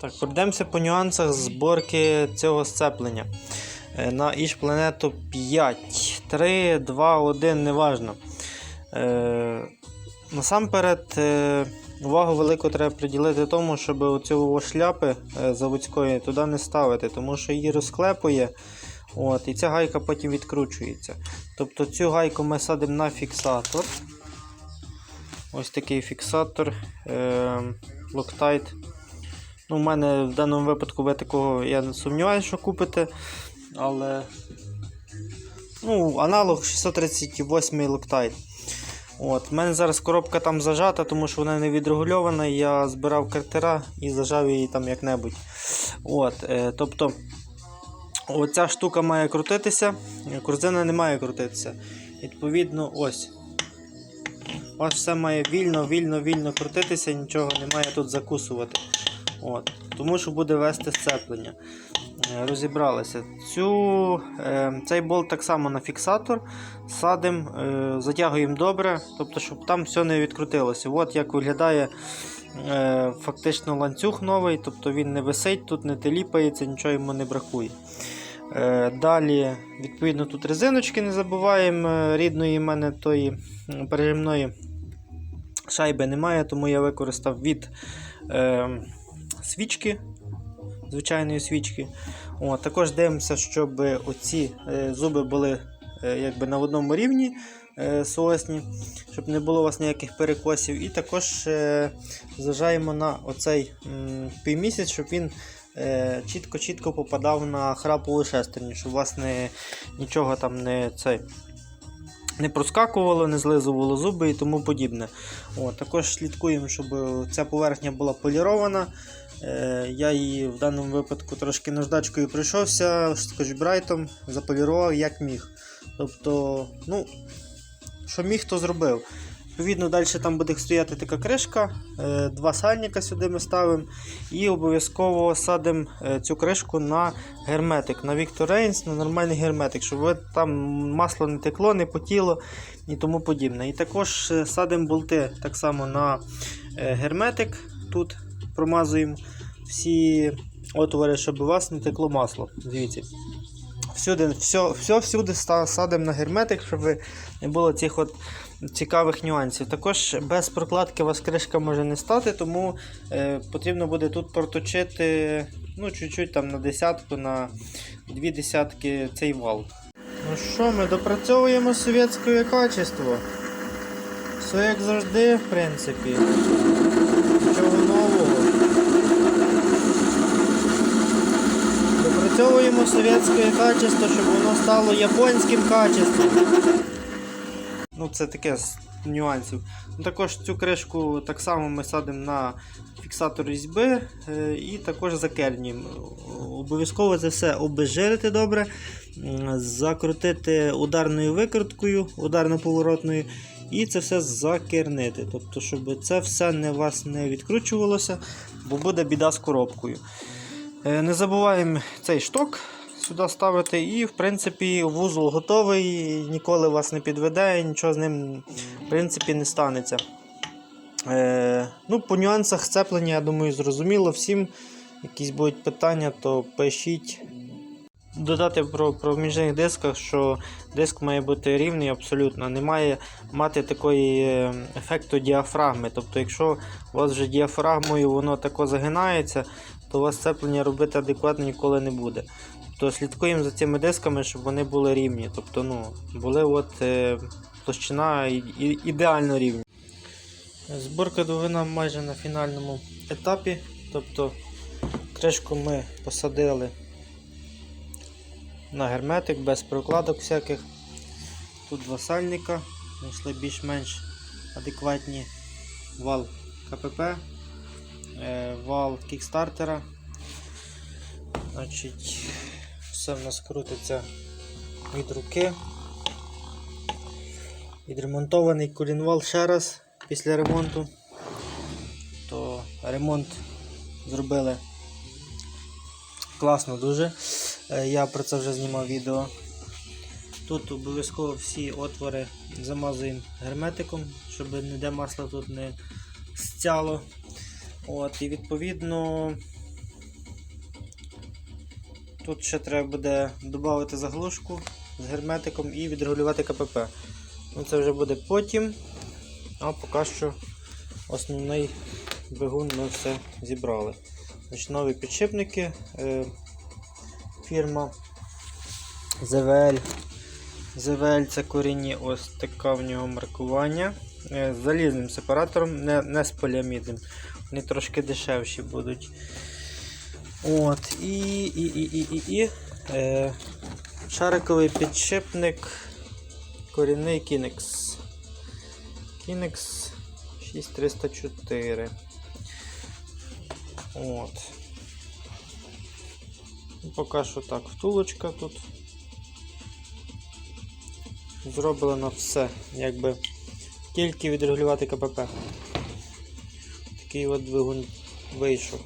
Так, пройдемося по нюансах зборки цього сцеплення. Е, На Іж планету 5, 3, 2, 1, неважно. Е, насамперед, е, увагу велику треба приділити тому, щоб оцю шляпи е, заводської туди не ставити, тому що її розклепує. От, і ця гайка потім відкручується. Тобто цю гайку ми садимо на фіксатор. Ось такий фіксатор е. Ну, У мене в даному випадку ви такого я не сумніваюся, що купите. Але ну, аналог 638 Loctite. От, У мене зараз коробка там зажата, тому що вона не відрегульована. Я збирав картера і зажав її там як-небудь. От, е, тобто, оця штука має крутитися, корзина не має крутитися. Відповідно, ось. Вас все має вільно, вільно, вільно крутитися, нічого не має тут закусувати. От. Тому що буде вести сцеплення. Е, Розібралися. Цю, е, цей болт так само на фіксатор. Садимо, е, затягуємо добре, тобто, щоб там все не відкрутилося. От як виглядає фактично ланцюг новий, тобто він не висить, тут не теліпається, нічого йому не бракує. Далі, відповідно, тут резиночки не забуваємо. Рідної в мене тої пережимної шайби немає, тому я використав від свічки, звичайної свічки. О, також дивимося, щоб оці е, зуби були е, якби на одному рівні е, соосні, щоб не було у вас ніяких перекосів. І також зважаємо на оцей півмісяць, щоб він чітко-чітко попадав на храпову шестерню, щоб у вас нічого там не цей. Не проскакувало, не злизувало зуби і тому подібне. О, також слідкуємо, щоб ця поверхня була полірована. Е, я її в даному випадку трошки наждачкою пройшовся, скотчбрайтом, заполірував як міг. Тобто, ну, що міг, то зробив. Відповідно, далі там буде стояти така кришка, е, два сальника сюди ми ставимо. І обов'язково садимо е, цю кришку на герметик, на Victor Reigns, на нормальний герметик, щоб там масло не текло, не потіло і тому подібне. І також е, садимо болти так само на герметик. Тут промазуємо всі отвори, щоб у вас не текло масло. Дивіться. Всюди, все, все всюди садимо на герметик, щоб не було цих от цікавих нюансів. Також без прокладки у вас кришка може не стати, тому е, потрібно буде тут проточити ну, чуть-чуть там на десятку, на дві десятки цей вал. Ну що, ми допрацьовуємо совєтське качество. Все як завжди, в принципі. Нічого нового. Допрацьовуємо совєтське качество, щоб воно стало японським качеством. Ну, це таке з нюансів. Ну, також цю кришку так само ми садимо на фіксатор різьби е, і також закернім. Обов'язково це все обезжирити добре, закрутити ударною викруткою, ударно-поворотною, і це все закернити. Тобто, щоб це все не вас не відкручувалося, бо буде біда з коробкою. Е, Не забуваємо цей шток сюди ставити, і в принципі вузол готовий, ніколи вас не підведе, нічого з ним в принципі не станеться. Е, ну, По нюансах сцеплення, я думаю, зрозуміло всім. Якісь будуть питання, то пишіть. Додати про проміжних дисках, що диск має бути рівний абсолютно, не має мати такої е, ефекту діафрагми. Тобто, якщо у вас вже діафрагмою воно тако загинається, то у вас сцеплення робити адекватно ніколи не буде. Тобто слідкуємо за цими дисками, щоб вони були рівні. Тобто, ну, були от, е, площина ідеально рівні. Зборка двигуна майже на фінальному етапі. Тобто кришку ми посадили на герметик без прокладок всяких. Тут два сальника, знайшли більш-менш адекватні вал КПП, вал кікстартера. Значить, все в нас крутиться від руки. Відремонтований колінвал ще раз після ремонту. То ремонт зробили класно дуже. Е, Я про це вже знімав відео. Тут обов'язково всі отвори замазуємо герметиком, щоб ніде масло тут не стяло. От, І відповідно Тут ще треба буде додати заглушку з герметиком і відрегулювати КПП. Ну, це вже буде потім. А поки що основний двигун ми все зібрали. Значить, нові підшипники. Е, фірма ZVL. ZVL це корінні, ось така в нього маркування. Е, з залізним сепаратором, не, не з поліамідним. Вони трошки дешевші будуть. От, і, і, і, і, і, і е, шариковий підшипник корінний Kinex. Kinex 6304. От. Ну, Поки що так, втулочка тут. Зроблено все, якби тільки відрегулювати КПП. Такий от двигун вийшов.